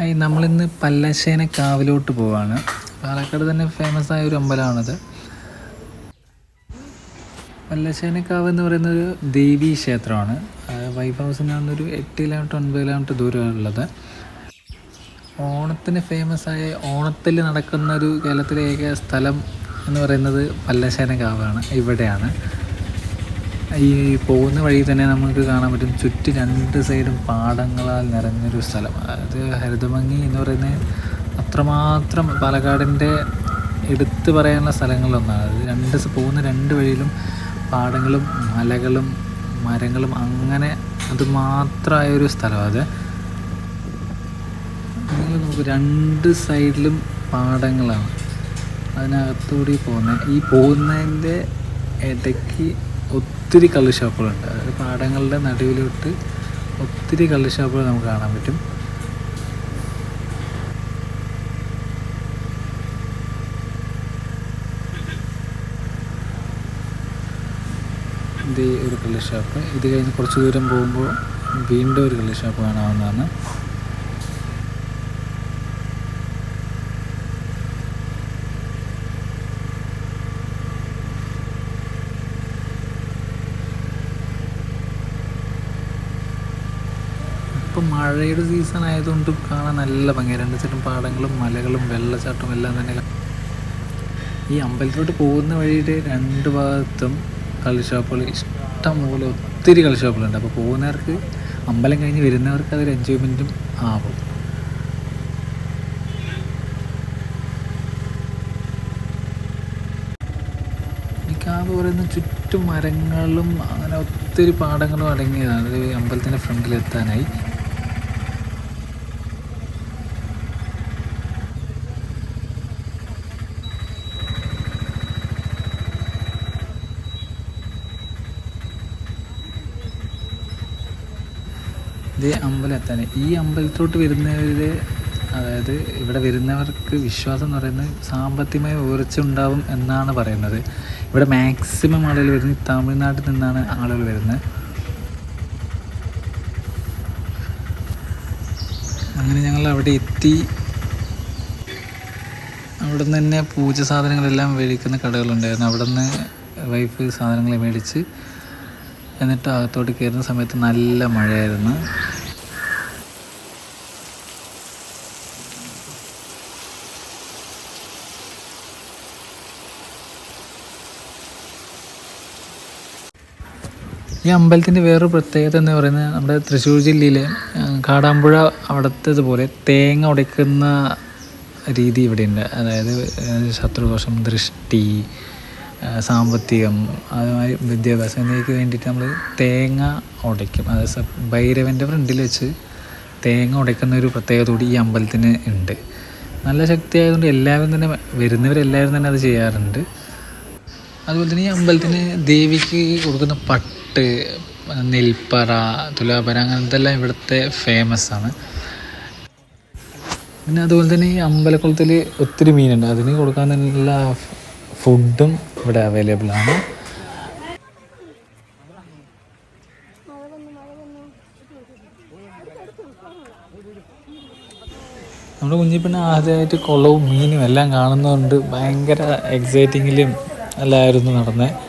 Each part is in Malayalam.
ഹായ് നമ്മളിന്ന് പല്ലശ്ശേന കാവിലോട്ട് പോവാണ്. പാലക്കാട് തന്നെ ഫേമസ് ആയ ഒരു അമ്പലമാണത്. പല്ലശ്ശേനക്കാവ് എന്ന് പറയുന്ന ഒരു ദേവീ ക്ഷേത്രമാണ്. വൈഫ് ഹൗസിൽ നിന്നൊരു എട്ട് കിലോമീറ്റർ ഒൻപത് കിലോമീറ്റർ ദൂരമുള്ളത്. ഓണത്തിന് ഫേമസ് ആയ ഓണത്തിൽ നടക്കുന്ന ഒരു കേരളത്തിലെ ഏക സ്ഥലം എന്ന് പറയുന്നത് പല്ലശ്ശേനക്കാവാണ് ഇവിടെയാണ്. ഈ പോകുന്ന വഴി തന്നെ നമുക്ക് കാണാൻ പറ്റും ചുറ്റും രണ്ട് സൈഡും പാടങ്ങളാൽ നിറഞ്ഞൊരു സ്ഥലം അതായത് ഹരിതഭംഗി എന്ന് പറയുന്നത് അത്രമാത്രം പാലക്കാടിന്റെ എടുത്തു പറയാനുള്ള സ്ഥലങ്ങളിലൊന്നാണ്. അത് രണ്ട് പോകുന്ന രണ്ട് വഴിയിലും പാടങ്ങളും മലകളും മരങ്ങളും അങ്ങനെ അത് സ്ഥലമാണ്. ഒരു സ്ഥലം അത് നോക്കൂ രണ്ട് സൈഡിലും പാടങ്ങളാണ്. അതിനകത്തുകൂടി പോകുന്നത് ഈ പോകുന്നതിന്റെ ഇടയ്ക്ക് ഒത്തിരി കള്ള് ഷോപ്പുകളുണ്ട്. അതായത് പാടങ്ങളുടെ നടുവിലോട്ട് ഒത്തിരി കള്ള് ഷോപ്പുകൾ നമുക്ക് കാണാൻ പറ്റും. ഇത് ഒരു കള്ള് ഷോപ്പ്. ഇത് കഴിഞ്ഞ് കുറച്ച് ദൂരം പോകുമ്പോൾ വീണ്ടും ഒരു കള്ള് ഷോപ്പ് കാണാവുന്നതാണ്. ഇപ്പം മഴയുടെ സീസൺ ആയതുകൊണ്ട് കാണാൻ നല്ല ഭംഗിയാണ് രണ്ട് ചേട്ടും പാടങ്ങളും മലകളും വെള്ളച്ചാട്ടവും എല്ലാം തന്നെ ഈ അമ്പലത്തിലോട്ട് പോകുന്ന വഴിയുടെ രണ്ട് ഭാഗത്തും കളി ഷോപ്പുകൾ ഇഷ്ടം പോലെ ഒത്തിരി കളി ഷോപ്പുകളുണ്ട് അപ്പോൾ പോകുന്നവർക്ക് അമ്പലം കഴിഞ്ഞ് വരുന്നവർക്ക് അതൊരു എൻജോയ്മെന്റും ആവും. കാവ് പറയുന്ന ചുറ്റും മരങ്ങളും അങ്ങനെ ഒത്തിരി പാടങ്ങളും അടങ്ങിയതാണ്. അമ്പലത്തിന്റെ ഫ്രണ്ടിൽ ഇത് അമ്പലത്താണ് ഈ അമ്പലത്തോട്ട് വരുന്നവർ അതായത് ഇവിടെ വരുന്നവർക്ക് വിശ്വാസം എന്ന് പറയുന്നത് സാമ്പത്തികമായി ഉയർച്ച ഉണ്ടാവും എന്നാണ് പറയുന്നത്. ഇവിടെ മാക്സിമം ആളുകൾ വരുന്നത് തമിഴ്നാട്ടിൽ നിന്നാണ് ആളുകൾ വരുന്നത്. അങ്ങനെ ഞങ്ങൾ അവിടെ എത്തി. അവിടെ നിന്ന് തന്നെ പൂജ സാധനങ്ങളെല്ലാം മേടിക്കുന്ന കടകളുണ്ടായിരുന്നു. അവിടെ നിന്ന് വൈഫ് സാധനങ്ങൾ മേടിച്ച് എന്നിട്ട് അകത്തോട്ട് കയറുന്ന സമയത്ത് നല്ല മഴയായിരുന്നു. ഈ അമ്പലത്തിന്റെ വേറൊരു പ്രത്യേകത എന്ന് പറയുന്നത് നമ്മുടെ തൃശ്ശൂർ ജില്ലയിലെ കാടാമ്പുഴ അവിടത്തേതുപോലെ തേങ്ങ ഉടയ്ക്കുന്ന രീതി ഇവിടെയുണ്ട്. അതായത് ശത്രുദോഷം ദൃഷ്ടി സാമ്പത്തികം അതുമായി വിദ്യാഭ്യാസം എന്നിവയ്ക്ക് വേണ്ടിയിട്ട് നമ്മൾ തേങ്ങ ഉടയ്ക്കും. അതായത് ഭൈരവന്റെ ഫ്രണ്ടിൽ വെച്ച് തേങ്ങ ഉടയ്ക്കുന്ന ഒരു പ്രത്യേകത കൂടി ഈ അമ്പലത്തിന് ഉണ്ട്. നല്ല ശക്തി ആയതുകൊണ്ട് എല്ലാവരും തന്നെ വരുന്നവരെല്ലാവരും തന്നെ അത് ചെയ്യാറുണ്ട്. അതുപോലെ തന്നെ ഈ അമ്പലത്തിന് ദേവിക്ക് കൊടുക്കുന്ന പട്ട് നെൽപ്പറ തുലാപര അങ്ങനത്തെ എല്ലാം ഇവിടുത്തെ ഫേമസ് ആണ്. പിന്നെ അതുപോലെ തന്നെ ഈ അമ്പലക്കുളത്തിൽ ഒത്തിരി മീനുണ്ട്. അതിന് കൊടുക്കാൻ തന്നെയുള്ള ഫുഡും ഇവിടെ അവൈലബിൾ ആണ്. നമ്മുടെ കുഞ്ഞിപ്പെണ്ണ ആദ്യമായിട്ട് കുളവും മീനും എല്ലാം കാണുന്നതുകൊണ്ട് ഭയങ്കര എക്സൈറ്റിങ്ങിലും എല്ലായിരുന്നു നടന്നത്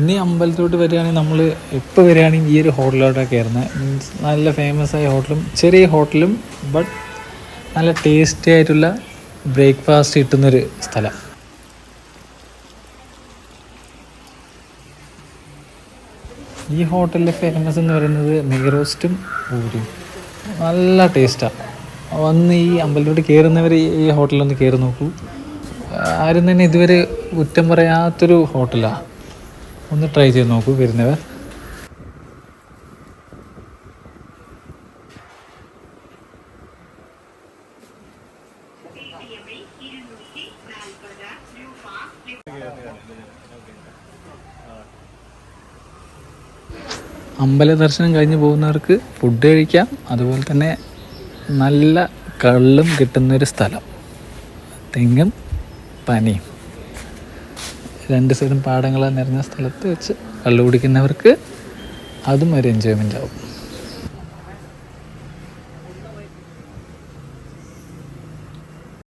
ഇനി അമ്പലത്തോട്ട് വരികയാണെങ്കിൽ നമ്മൾ എപ്പോൾ വരികയാണെങ്കിൽ ഈ ഒരു ഹോട്ടലിലോട്ടാണ് കയറുന്നത്. മീൻസ് നല്ല ഫേമസ് ആയ ഹോട്ടലും ചെറിയ ഹോട്ടലും ബട്ട് നല്ല ടേസ്റ്റി ആയിട്ടുള്ള ബ്രേക്ക്ഫാസ്റ്റ് കിട്ടുന്നൊരു സ്ഥലം. ഈ ഹോട്ടലിലെ ഫേമസ് എന്ന് പറയുന്നത് നെയ്റോസ്റ്റും പൂരിയും. നല്ല ടേസ്റ്റാണ് വന്ന് ഈ അമ്പലത്തോട്ട് കയറുന്നവർ ഈ ഹോട്ടലിൽ ഒന്ന് കയറി നോക്കൂ. ആരും തന്നെ ഇതുവരെ കുറ്റം പറയാത്തൊരു ഹോട്ടലാണ് ഒന്ന് ട്രൈ ചെയ്ത് നോക്കൂ വരുന്നവർ. അമ്പല ദർശനം കഴിഞ്ഞ് പോകുന്നവർക്ക് ഫുഡ് കഴിക്കാം. അതുപോലെ തന്നെ നല്ല കള്ളും കിട്ടുന്നൊരു സ്ഥലം. തെങ്ങും പനിയും. രണ്ട് സൈഡും പാടങ്ങൾ നിറഞ്ഞ സ്ഥലത്ത് വെച്ച് കള്ളു കുടിക്കുന്നവർക്ക് അതും ഒരു എൻജോയ്മെന്റ് ആവും.